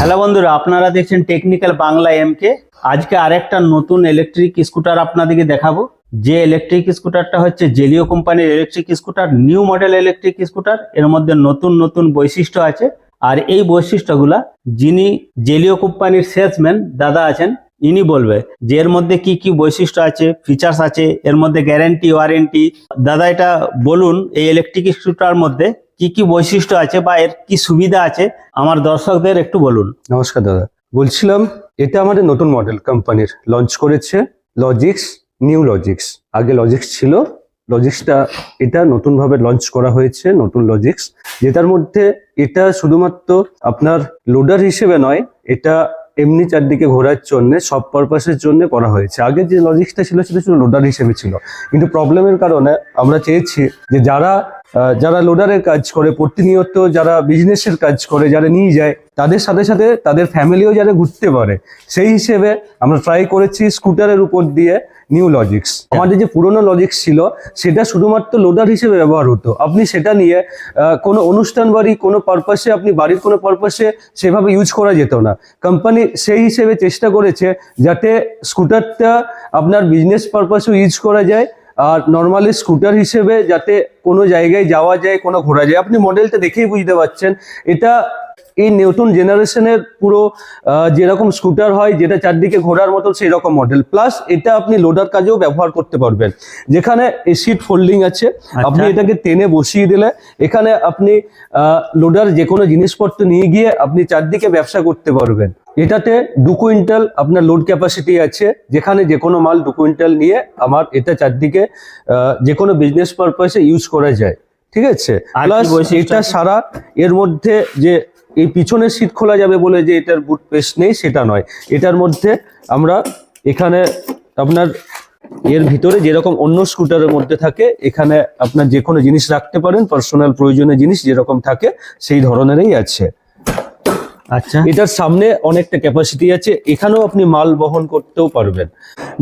Hello বন্ধুরা, আপনারা দেখছেন টেকনিক্যাল বাংলা এম কে আজকে আরেকটা নতুন ইলেকট্রিক স্কুটার আপনাদেরকে দেখাবো। যে ইলেকট্রিক স্কুটারটা হচ্ছে জেলিও কোম্পানির electric scooter new model electric scooter এর মধ্যে নতুন নতুন বৈশিষ্ট্য আছে। আর এই বৈশিষ্ট্যগুলা যিনি জেলিও কোম্পানির সেলসম্যান দাদা আছেন, ইনি বলবে যে এর মধ্যে কি কি বৈশিষ্ট্য আছে ফিচার্স আছে, এর মধ্যে গ্যারেন্টি ওয়ারেন্টি দাদা এটা বলুন, এই ইলেকট্রিক স্কুটার মধ্যে কি কি বৈশিষ্ট্য আছে বা এর কি সুবিধা আছে, আমার দর্শকদের একটু বলুন। নমস্কার দাদা। বলছিলাম, এটা আমাদের নতুন মডেল কোম্পানির লঞ্চ করেছে লজিক্স নিউ লজিক্স আগে লজিক্স ছিল লজিক্সটা এটা নতুনভাবে লঞ্চ করা হয়েছে, নতুন লজিক্স যেটার মধ্যে এটা শুধুমাত্র আপনার লোডার হিসেবে নয়, এটা এমনি চারদিকে ঘোরার জন্য, সব পারপাসের জন্য করা হয়েছে। আগে যে লজিক্সটা ছিল, সেটা ছিল লোডার হিসেবে ছিল। কিন্তু প্রবলেমের কারণে আমরা চেয়েছি যে যারা যারা লোডারের কাজ করে, প্রতিনিয়ত যারা বিজনেসের কাজ করে, যারা নিয়ে যায়, তাদের সাথে সাথে তাদের ফ্যামিলিও যারা ঘুরতে পারে। সেই হিসেবে আমরা ট্রাই করেছি স্কুটারের উপর দিয়ে নিউ লজিক্স আমাদের যে পুরোনো লজিক্স ছিল, সেটা শুধুমাত্র লোডার হিসেবে ব্যবহার হতো। আপনি সেটা নিয়ে কোনো অনুষ্ঠান বাড়ি, কোনো পারপাসে আপনি বাড়ির কোনো পারপাসে সেভাবে ইউজ করা যেত না। কোম্পানি সেই হিসেবে চেষ্টা করেছে যাতে স্কুটারটা আপনার বিজনেস পারপাসেও ইউজ করা যায় আর নর্মালি স্কুটার হিসেবে যাতে কোনো জায়গায় যাওয়া যায় কোনো ঘোরা যায় আপনি মডেলটা দেখেই বুঝতে পারছেন। এটা এই নতুন জেনারেশনের পুরো যেরকম স্কুটার হয় যেটা চারদিকে ঘোরার মতো সেই রকম মডেল প্লাস এটা আপনি লোডার কাজেও ব্যবহার করতে পারবেন। যেখানে এই সিট ফোল্ডিং আছে আপনি এটাকে টেনে বসিয়ে দিলে এখানে আপনি লোডার যে কোনো জিনিসপত্র নিয়ে গিয়ে আপনি চারদিকে ব্যবসা করতে পারবেন। এটাতে দু কুইন্টাল আপনার লোড ক্যাপাসিটি আছে। যেখানে যে কোনো মাল দু কুইন্টাল নিয়ে আমার এটা চারদিকে যে কোনো বিজনেস পারপাসে ইউজ করা যায়। ঠিক আছে? প্লাস এটা সারা এর মধ্যে যে এই পিছনের সিট খোলা যাবে বলে যে এটার বুট পেস নেই সেটা নয়। এটার মধ্যে আমরা এখানে আপনার এর ভিতরে যেরকম অন্য স্কুটারের মধ্যে থাকে এখানে আপনার যে কোনো জিনিস রাখতে পারেন পার্সোনাল প্রয়োজনীয় জিনিস যেরকম থাকে সেই ধরনেরই আছে। আচ্ছা। এটার সামনে অনেকটা ক্যাপাসিটি আছে, এখানেও আপনি মাল বহন করতেও পারবেন।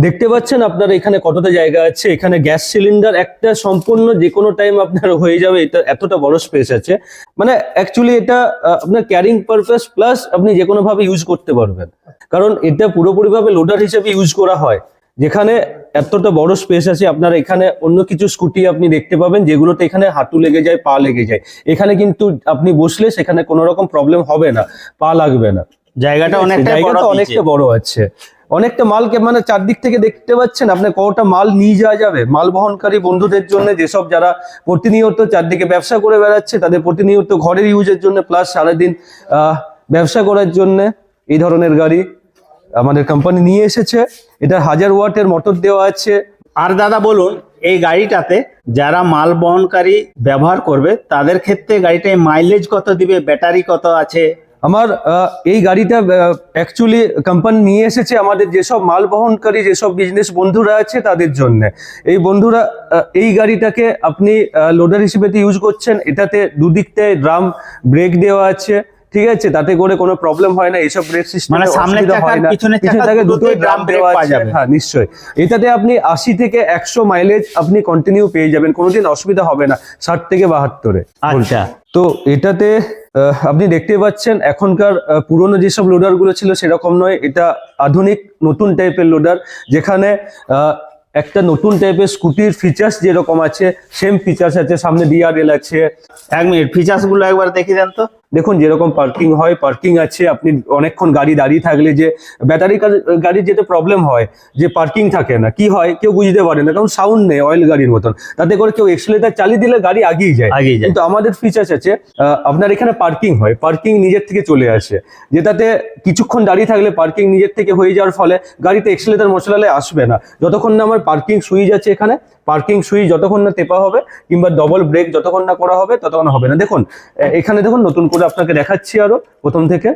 দেখতে পাচ্ছেন আপনার এখানে কতটা জায়গা আছে, এখানে গ্যাস সিলিন্ডার একটা সম্পূর্ণ যে কোনো টাইম আপনার হয়ে যাবে, এটা এতটা বড় স্পেস আছে। মানে অ্যাকচুয়ালি এটা আপনার ক্যারিং পারপাস প্লাস আপনি যে কোনো ভাবে ইউজ করতে পারবেন। কারণ এটা পুরোপুরিভাবে লোডার হিসেবে ইউজ করা হয়। যেখানে এতটা বড় স্পেস আছে আপনার এখানে অন্য কিছু স্কুটি আপনি দেখতে পাবেন যেগুলোতে এখানে হাঁটু লেগে যায় পা লেগে যায়। এখানে কিন্তু আপনি বসলে সেখানে কোনো রকম প্রবলেম হবে না পা লাগবে না। জায়গাটা অনেকটা জায়গাটা অনেকটা বড় আছে। অনেকটা মালকে মানে চারদিক থেকে দেখতে পাচ্ছেন আপনি কতটা মাল নিয়ে যাওয়া যাবে। মাল বহনকারী বন্ধুদের জন্য যেসব যারা প্রতিনিয়ত চারদিকে ব্যবসা করে বেড়াচ্ছে তাদের প্রতিনিয়ত ঘরের ইউজের জন্য প্লাস সারাদিন আহ, ব্যবসা করার জন্য এই ধরনের গাড়ি আমাদের কোম্পানি নিয়ে এসেছে। এটা হাজার ওয়াটের মোটর দেওয়া আছে। আর দাদা বলুন এই গাড়িটাতে যারা মাল বহনকারী ব্যবহার করবে তাদের ক্ষেত্রে গাড়িটায় মাইলেজ কত দিবে ব্যাটারি কত আছে? আমার এই গাড়িটা অ্যাকচুয়ালি কোম্পানি নিয়ে এসেছে আমাদের যেসব মাল বহনকারী যেসব বিজনেস বন্ধুরা আছে তাদের জন্য। এই বন্ধুরা এই গাড়িটাকে আপনি লোডার হিসেবে ইউজ করছেন এটাতে দুদিকটায় ড্রাম ব্রেক দেওয়া আছে। ঠিক আছে তাতে করে কোনো প্রবলেম হয় না এইসব ব্রেক সিস্টেম মানে সামনের চাকা পিছনের চাকা থেকে দুটোই ড্রাম দেওয়া পাওয়া যাবে। হ্যাঁ নিশ্চয়ই। এটাতে আপনি আশি থেকে একশো মাইলেজ আপনি কন্টিনিউ পেয়ে যাবেন কোনোদিন অসুবিধা হবে না ষাট থেকে বাহাত্তরে। আচ্ছা। তো এটাতে আপনি দেখতে পাচ্ছেন এখনকার পুরনো যেসব লোডারগুলো ছিল সেরকম নয় এটা আধুনিক নতুন টাইপের লোডার যেখানে আহ, একটা নতুন টাইপের স্কুটির ফিচার্স যেরকম আছে সেম ফিচার্স আছে সামনে ডিআরএল আছে। এক মিনিট ফিচার্সগুলো একবার দেখে দেন তো। দেখুন যেরকম পার্কিং হয় পার্কিং আছে আপনি অনেকক্ষণ গাড়ি দাঁড়িয়ে থাকলে যে ব্যাটারি গাড়ির যেটা প্রবলেম হয় যে পার্কিং থাকে না কি হয় কেউ বুঝতে পারে না কারণ সাউন্ড নেই অয়েল গাড়ির মতন। তাতে করে কেউ এক্সেলেটার চালিয়ে দিলে গাড়ি আগিয়ে যায়। আগিয়ে যায়। কিন্তু আমাদের ফিচার্স আছে আপনার এখানে পার্কিং হয় পার্কিং নিজের থেকে চলে আসে যেটাতে কিছুক্ষণ দাঁড়িয়ে থাকলে পার্কিং নিজের থেকে হয়ে যাওয়ার ফলে গাড়িতে এক্সেলেটার মশলালে আসবে না। যতক্ষণ না আমার পার্কিং সুইচ আছে এখানে পার্কিং সুইচ যতক্ষণ না টেপা হবে কিংবা ডবল ব্রেক যতক্ষণ না করা হবে ততক্ষণ হবে না। দেখুন এখানে দেখুন নতুন করে আপনাকে দেখাচ্ছি আরও প্রথম থেকে।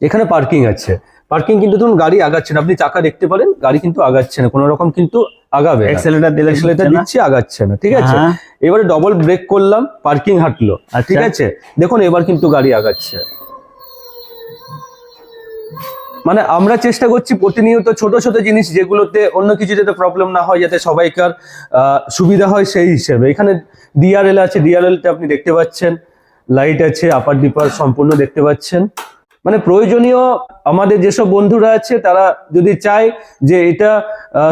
এখানে পার্কিং আছে। পার্কিং কিন্তু ধরুন গাড়ি আগাচ্ছে না আপনি চাকা দেখতে পারেন গাড়ি কিন্তু আগাচ্ছে না কোনো রকম কিন্তু আগাবে এক্সেলেটার দিলে এক্সেলেটার দিচ্ছে আগাচ্ছে না ঠিক আছে? হ্যাঁ। এবারে ডবল ব্রেক করলাম পার্কিং হাঁটলো আচ্ছা। ঠিক আছে? দেখুন এবার কিন্তু গাড়ি আগাচ্ছে। মানে আমরা চেষ্টা করছি প্রতিনিয়ত ছোট ছোট জিনিস যেগুলোতে অন্য কিছু যাতে প্রবলেম না হয় যাতে সবাইকার আহ, সুবিধা হয় সেই হিসেবে। এখানে ডিআরএল আছে ডিআরএল তে আপনি দেখতে পাচ্ছেন। লাইট আছে আপার ডিপার সম্পূর্ণ দেখতে পাচ্ছেন। মানে প্রয়োজনীয় আমাদের যেসব বন্ধুরা আছে, তারা যদি চায় যে এটা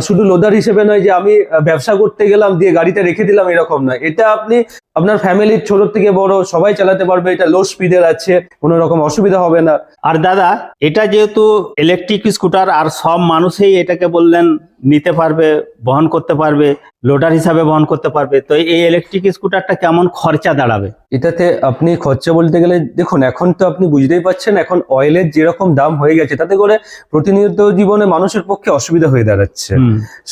শুধু লোদার হিসেবে নয় যে আমি ব্যবসা করতে গেলাম, দিয়ে গাড়িটা রেখে দিলাম, এরকম নয়। এটা আপনি আপনার ফ্যামিলির ছোট থেকে বড় সবাই চালাতে পারবে এটা লো স্পিডের আছে কোনো রকম অসুবিধা হবে না। আর দাদা এটা যেহেতু ইলেকট্রিক স্কুটার আর সব মানুষই এটাকে বললেন নিতে পারবে বহন করতে পারবে লোডার হিসাবে বহন করতে পারবে তো এই ইলেকট্রিক স্কুটারটা কেমন খরচা দাঁড়াবে? এটাতে আপনি খরচা বলতে গেলে দেখুন এখন তো আপনি বুঝতেই পারছেন এখন অয়েলের যেরকম দাম হয়ে গেছে তাতে করে প্রতিনিয়ত জীবনে মানুষের পক্ষে অসুবিধা হয়ে দাঁড়াচ্ছে।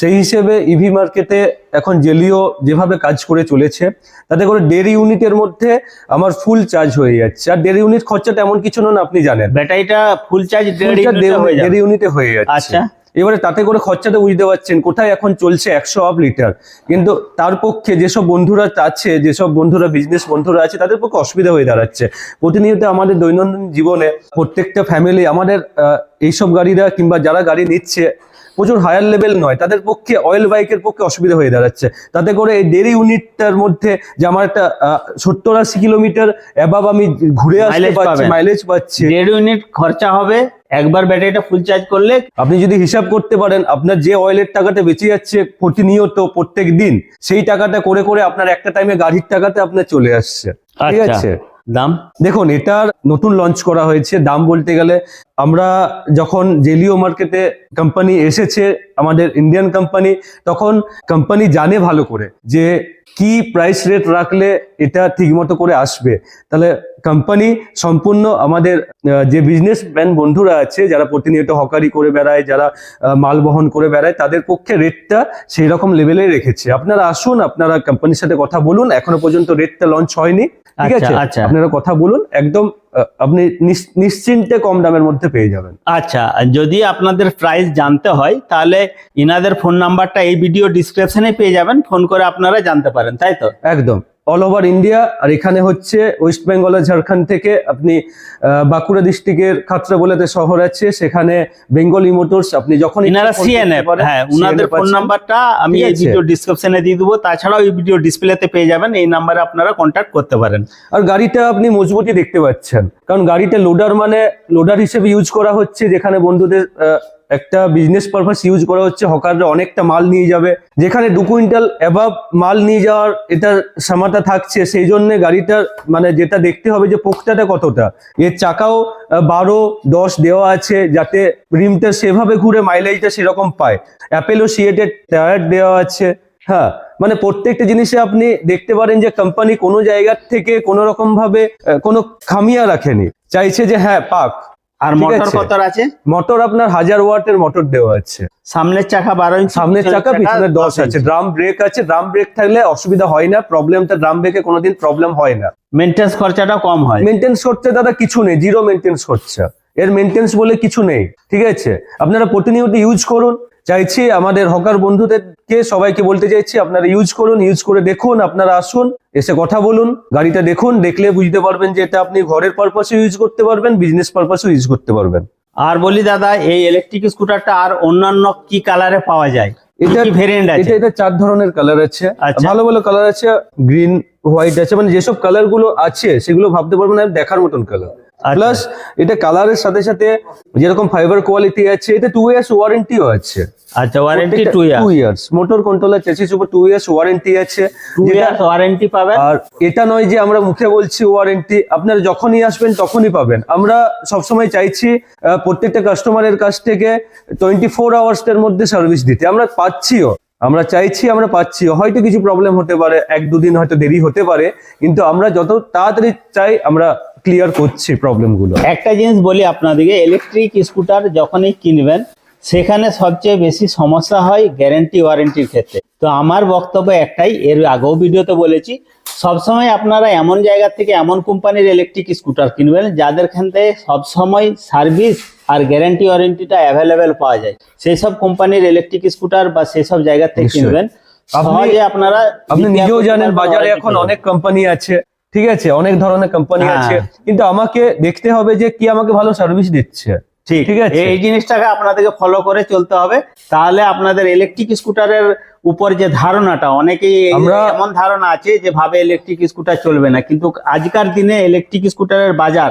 সেই হিসেবে ইভি মার্কেটে এখন জেলিও যেভাবে কাজ করে চলেছে তাতে করে দেড় ইউনিটের মধ্যে আমার ফুল চার্জ হয়ে যাচ্ছে। আর দেড় ইউনিট খরচাটা এমন কিছু না আপনি জানেন। ব্যাটারিটা ফুল চার্জ দেড় ইউনিটে হয়ে যাচ্ছে। আচ্ছা। এবারে তাতে করে খরচাটা বুঝতে পারছেন কোথায় এখন চলছে একশো অফ লিটার কিন্তু তার পক্ষে যেসব বন্ধুরা আছে যেসব বন্ধুরা বিজনেস বন্ধুরা আছে তাদের পক্ষে অসুবিধা হয়ে দাঁড়াচ্ছে। প্রতিনিয়ত আমাদের দৈনন্দিন জীবনে প্রত্যেকটা ফ্যামিলি আমাদের এইসব গাড়িরা কিংবা যারা গাড়ি নিচ্ছে প্রচুর হায়ার লেভেল নয়। তাদের পক্ষে অয়েল বাইকের পক্ষে অসুবিধা হয়ে দাঁড়াচ্ছে। তাতে করে এই দেড় ইউনিটটার মধ্যে যে আমার একটা সত্তর আশি কিলোমিটার অ্যাবাব আমি ঘুরে আসতে পারছি মাইলেজ পাচ্ছি। দেড় ইউনিট খরচা হবে একবার ব্যাটারিটা ফুল চার্জ করলে আপনি যদি হিসাব করতে পারেন আপনার যে অয়েলের টাকাটা বেঁচে যাচ্ছে প্রতিনিয়ত প্রত্যেক দিন সেই টাকাটা করে করে আপনার একটা টাইমে গাড়ির টাকাতে আপনার চলে আসছে। ঠিক আচ্ছা। আছে? দাম? দেখুন, এটার নতুন লঞ্চ করা হয়েছে। দাম বলতে গেলে আমরা যখন জেলিও মার্কেটে কোম্পানি এসেছে আমাদের ইন্ডিয়ান কোম্পানি তখন কোম্পানি জানে ভালো করে যে কি প্রাইস রেট রাখলে এটা ঠিকমতো করে আসবে। তাহলে কোম্পানি সম্পূর্ণ আমাদের যে বিজনেস ম্যান বন্ধুরা আছে যারা প্রতিনিয়ত হকারি করে বেড়ায় যারা মাল বহন করে বেড়ায় তাদের পক্ষে রেটটা সেই রকম লেভেলে রেখেছে। আপনারা আসুন আপনারা কোম্পানির সাথে কথা বলুন। এখনও পর্যন্ত রেটটা লঞ্চ হয়নি। ঠিক আচ্ছা, আছে? আচ্ছা। আপনারা কথা বলুন। একদম আপনি নিশ্চিন্তে কম দামের মধ্যে পেয়ে যাবেন। আচ্ছা যদি আপনাদের প্রাইস জানতে হয় তাহলে ইনাদের ফোন নাম্বারটা এই ভিডিও ডিসক্রিপশনে পেয়ে যাবেন ফোন করে আপনারা জানতে পারেন তাই তো? একদম। অল ওভার ইন্ডিয়া আর এখানে হচ্ছে ওয়েস্ট বেঙ্গল ঝাড়খণ্ড থেকে আপনি বাঁকুড়া ডিস্ট্রিক্টের খাতরা বলেতে শহর আছে সেখানে বেঙ্গলি মোটরস আপনি যখন ইনারা সিএনএফ হ্যাঁ উনাদের ফোন নাম্বারটা আমি এই। ভিডিও ডিসক্রিপশনে দিয়ে দেবো তাছাড়াও এই ভিডিও ডিসপ্লেতে পেয়ে যাবেন এই নাম্বারে আপনারা কন্ট্যাক্ট করতে পারেন আর গাড়িটা আপনি মজবুতি দেখতে পাচ্ছেন কারণ গাড়িটা লোডার মানে লোডার হিসেবে ইউজ করা হচ্ছে যেখানে বন্ধুদের একটা বিজনেস পারপাস ইউজ করা হচ্ছে হকাররা অনেকটা মাল নিয়ে যাবে। যেখানে দু কুইন্টাল অ্যাভাব মাল নিয়ে যাওয়ার এটা সামাটা থাকছে, সেই জন্য গাড়িটার মানে যেটা দেখতে হবে যে পোক্তাটা কতটা। এর চাকাও বারো, দশ দেওয়া আছে, যাতে রিমটা সেভাবে ঘুরে মাইলেজটা সেরকম পায়। অ্যাপেলো সিয়েটের টায়ার দেওয়া আছে হ্যাঁ। মানে প্রত্যেকটা জিনিসে আপনি দেখতে পারেন যে কোম্পানি কোনো জায়গার থেকে কোনো রকম ভাবে কোনো খামিয়া রাখেনি। চাইছে যে হ্যাঁ পাক। আর মোটর। কত আছে। মোটর আপনার হাজার ওয়াটের মোটর দেওয়া আছে। সামনের চাকা বারো ইঞ্চি সামনের চাকা পিছনে দশ আছে। ড্রাম ব্রেক আছে। ড্রাম ব্রেক থাকলে অসুবিধা হয় না। প্রবলেমটা ড্রাম ব্রেকে কোনোদিন প্রবলেম হয় না। মেনটেন্স খরচাটা কম হয়। মেনটেন্স করতে দাদা কিছু নেই। জিরো মেনটেন্স খরচা। এর মেনটেন্স বলে কিছু নেই। ঠিক আছে? আপনারা প্রতিনিয়ত ইউজ করুন। চাইছি আমাদের হকার বন্ধুদেরকে সবাইকে বলতে চাইছি আপনারা ইউজ করুন ইউজ করে দেখুন আপনারা আসুন এসে কথা বলুন গাড়িটা দেখুন দেখলে বুঝতে পারবেন যে এটা আপনি ঘরের পারপাসে ইউজ করতে পারবেন বিজনেস পারপাসে ইউজ করতে পারবেন আর বলি দাদা এই ইলেকট্রিক স্কুটারটা আর অন্যান্য কি কালারে পাওয়া যায় এটা ভেরিয়েন্ট আছে এটা এটা চার ধরনের কালার আছে আচ্ছা। ভালো ভালো কালার আছে গ্রিন হোয়াইট আছে মানে যেসব কালারগুলো আছে সেগুলো ভাবতে পারবেন দেখার মতন কালার। প্লাস এটা কালারের সাথে সাথে যেরকম ফাইবার কোয়ালিটি আছে এটা টু ইয়ার্স ওয়ারেন্টিও আছে। আচ্ছা warranty two year two years motor controller chassis উপর টু ইয়ার্স ওয়ারেন্টি আছে। ওয়ারেন্টি পাবেন। আর এটা নয় যে আমরা মুখে বলছি ওয়ারেন্টি আপনারা যখনই আসবেন তখনই পাবেন। আমরা সবসময় চাইছি প্রত্যেকটা কাস্টমারের কাছ থেকে টোয়েন্টি ফোর আওয়ার্সের মধ্যে সার্ভিস দিতে। আমরা পাচ্ছিও। আমরা চাইছি, আমরা পাচ্ছি। হয়তো কিছু প্রবলেম হতে পারে, এক দুদিন হয়তো দেরি হতে পারে, কিন্তু আমরা যত তাড়াতাড়ি চাই, আমরা ক্লিয়ার করছি প্রবলেমগুলো একটা জিনিস বলি আপনাদেরকে ইলেকট্রিক স্কুটার যখনই কিনবেন, সেখানে সবচেয়ে বেশি সমস্যা হয় গ্যারেন্টি ওয়ারেন্টির ক্ষেত্রে। তো আমার বক্তব্য একটাই, এর আগেও ভিডিওতে বলেছি, সবসময় আপনারা এমন জায়গা থেকে এমন কোম্পানির ইলেকট্রিক স্কুটার কিনবেন, যাদের থেকে সবসময় সার্ভিস আর গ্যারান্টি ওয়ারেন্টিটা অ্যাভেলেবেল পাওয়া যায়। সেই সব কোম্পানির ইলেকট্রিক স্কুটার বা সেই সব জায়গা থেকে। কিনবেন। আপনি- সহজে আপনারা আপনি নিজেও জানেন বাজারে এখন অনেক কোম্পানি আছে ঠিক আছে? অনেক ধরনের কোম্পানি হ্যাঁ। আছে। কিন্তু আমাকে দেখতে হবে যে কি আমাকে ভালো সার্ভিস দিচ্ছে। ঠিক আছে। এই জিনিসটাকে আপনাদেরকে ফলো করে চলতে হবে। তাহলে আপনাদের ইলেকট্রিক স্কুটারের উপর যে ধারণাটা অনেকেই এমন ধারণা আছে যে ভাবে ইলেকট্রিক স্কুটার চলবে না। কিন্তু আজকার দিনে ইলেকট্রিক স্কুটারের বাজার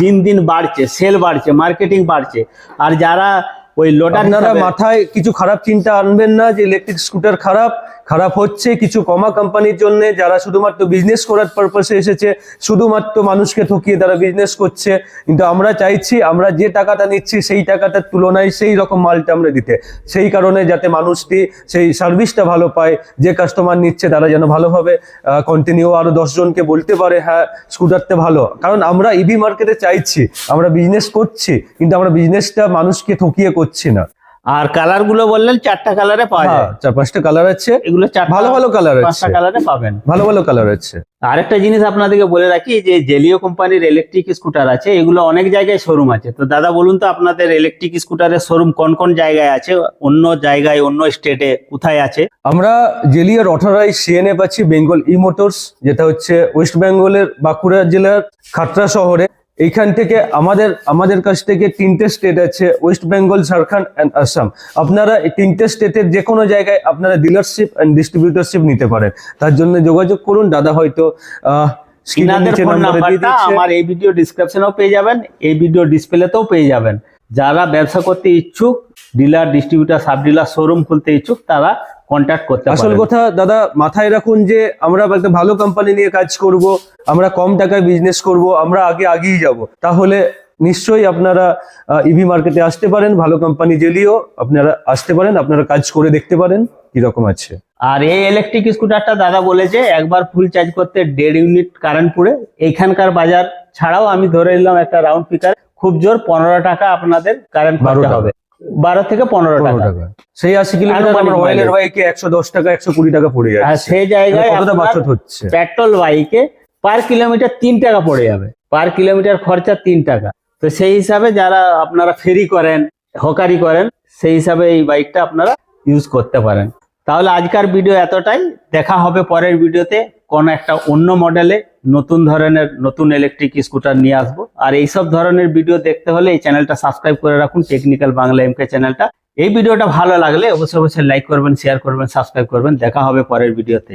দিন দিন বাড়ছে সেল বাড়ছে মার্কেটিং বাড়ছে। আর যারা ওই লোডার মাথায় কিছু খারাপ চিন্তা আনবেন না যে ইলেকট্রিক স্কুটার খারাপ খারাপ হচ্ছে, কিছু কমা কোম্পানির জন্য যারা শুধুমাত্র বিজনেস করার পারপাসে এসেছে, শুধুমাত্র মানুষকে ঠকিয়ে তারা বিজনেস করছে। কিন্তু আমরা চাইছি, আমরা যে টাকাটা নিচ্ছি, সেই টাকাটার তুলনায় সেই রকম মালটা আমরা দিতে। সেই কারণে যাতে মানুষটি সেই সার্ভিসটা ভালো পায়, যে কাস্টমার নিচ্ছে তারা যেন ভালোভাবে কন্টিনিউ আরও দশজনকে বলতে পারে হ্যাঁ স্কুটারটা ভালো। কারণ আমরা ইভি মার্কেটে চাইছি, আমরা বিজনেস করছি, কিন্তু আমরা বিজনেসটা মানুষকে ঠকিয়ে করছি না। আর কালারগুলো বললেন চারটা কালারে পাওয়া হ্যাঁ যায়। চার পাঁচটা কালার আছে। এগুলো ভালো ভালো কালার পাঁচটা আছে। কালারে পাবেন। ভালো ভালো কালার আছে। আরেকটা জিনিস আপনাদেরকে বলে রাখি যে জেলিও কোম্পানির ইলেকট্রিক স্কুটার আছে এগুলো অনেক জায়গায় শোরুম আছে। তো দাদা বলুন তো আপনাদের ইলেকট্রিক স্কুটারের শোরুম কোন কোন জায়গায় আছে? অন্য জায়গায় অন্য স্টেটে কোথায় আছে? আমরা জেলিয়ার অথরাইজ সিএনএ পাচ্ছি বেঙ্গল ই মোটরস যেটা হচ্ছে ওয়েস্ট বেঙ্গলের বাঁকুড়া জেলার খাটরা শহরে। এইখান থেকে আমাদের আমাদের কাছ থেকে তিনটে স্টেট আছে West Bengal Jharkhand and Assam আপনারা এই তিনটে স্টেটের যে কোনো জায়গায় আপনারা ডিলারশিপ অ্যান্ড ডিস্ট্রিবিউটরশিপ নিতে পারেন। তার জন্য যোগাযোগ করুন দাদা হয়তো। আমার এই ভিডিও ডিসক্রিপশনেও পেয়ে যাবেন এই ভিডিও ডিসপ্লেতেও পেয়ে যাবেন। যারা ব্যবসা করতে ইচ্ছুক dealer distributor sub dealer showroom খুলতে ইচ্ছুক তারা কন্ট্যাক্ট করতে আসল কথা দাদা মাথায় রাখুন যে আমরা একটা ভালো কোম্পানি নিয়ে কাজ করব আমরা কম টাকায় বিজনেস করব আমরা আগে আগেই যাব। তাহলে নিশ্চয়ই আপনারা ইভি মার্কেটে আসতে পারেন ভালো কোম্পানি জেলিও আপনারা আসতে পারেন আপনারা কাজ করে দেখতে পারেন কীরকম আছে। আর এই ইলেকট্রিক স্কুটারটা দাদা বলেছে একবার ফুল চার্জ করতে দেড় ইউনিট কারেন্ট পুড়ে এইখানকার বাজার ছাড়াও আমি ধরে নিলাম একটা রাউন্ড ফিকার খুব জোর পনেরো টাকা আপনাদের কারেন্ট বারো হবে। বারো থেকে পনেরো টাকা। সেই আশি কিলোমিটার অয়েলের বাইকে একশো দশ টাকা একশো কুড়ি টাকা পড়ে সেই জায়গায় হচ্ছে? পেট্রোল বাইকে পার কিলোমিটার তিন টাকা পড়ে যাবে। পার কিলোমিটার খরচা তিন টাকা। তো সেই হিসাবে যারা আপনারা ফেরি করেন হকারি করেন সেই হিসাবে এই বাইকটা আপনারা ইউজ করতে পারেন। তাহলে আজকের ভিডিও এতটাই। দেখা হবে পরের ভিডিওতে কোন একটা অন্য মডেলে নতুন ধরনের নতুন ইলেকট্রিক স্কুটার নিয়ে আসব। আর এইসব ধরনের ভিডিও দেখতে হলে এই চ্যানেলটা সাবস্ক্রাইব করে রাখুন টেকনিক্যাল বাংলা এমকে চ্যানেলটা এই ভিডিওটা ভালো লাগলে অবশ্যই অবশ্যই লাইক করবেন শেয়ার করবেন সাবস্ক্রাইব করবেন। দেখা হবে পরের ভিডিওতে